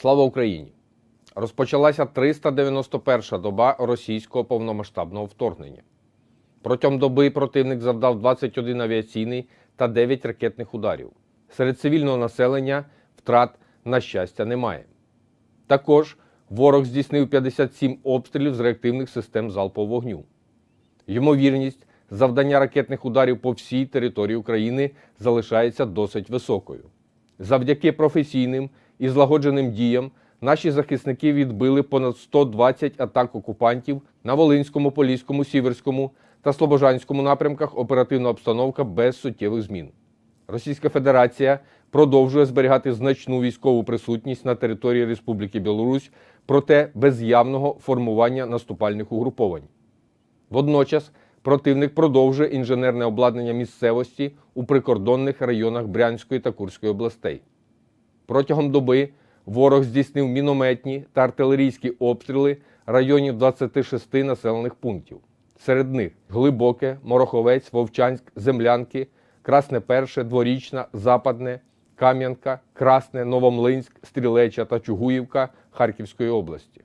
Слава Україні! Розпочалася 391-ша доба російського повномасштабного вторгнення. Протягом доби противник завдав 21 авіаційний та 9 ракетних ударів. Серед цивільного населення втрат, на щастя, немає. Також ворог здійснив 57 обстрілів з реактивних систем залпового вогню. Ймовірність завдання ракетних ударів по всій території України залишається досить високою. Завдяки професійним і злагодженим діям наші захисники відбили понад 120 атак окупантів на Волинському, Поліському, Сіверському та Слобожанському напрямках. Оперативна обстановка без суттєвих змін. Російська Федерація продовжує зберігати значну військову присутність на території Республіки Білорусь, проте без явного формування наступальних угруповань. Водночас противник продовжує інженерне обладнання місцевості у прикордонних районах Брянської та Курської областей. Протягом доби ворог здійснив мінометні та артилерійські обстріли районів 26 населених пунктів. Серед них Глибоке, Мороховець, Вовчанськ, Землянки, Красне Перше, Дворічна, Западне, Кам'янка, Красне, Новомлинськ, Стрілеча та Чугуївка Харківської області.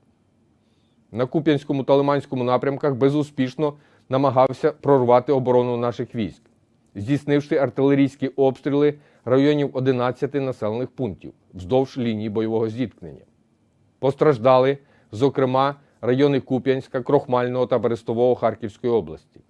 На Куп'янському та Лиманському напрямках безуспішно намагався прорвати оборону наших військ, здійснивши артилерійські обстріли районів 11 населених пунктів вздовж лінії бойового зіткнення. Постраждали, зокрема, райони Куп'янська, Крохмального та Берестового Харківської області.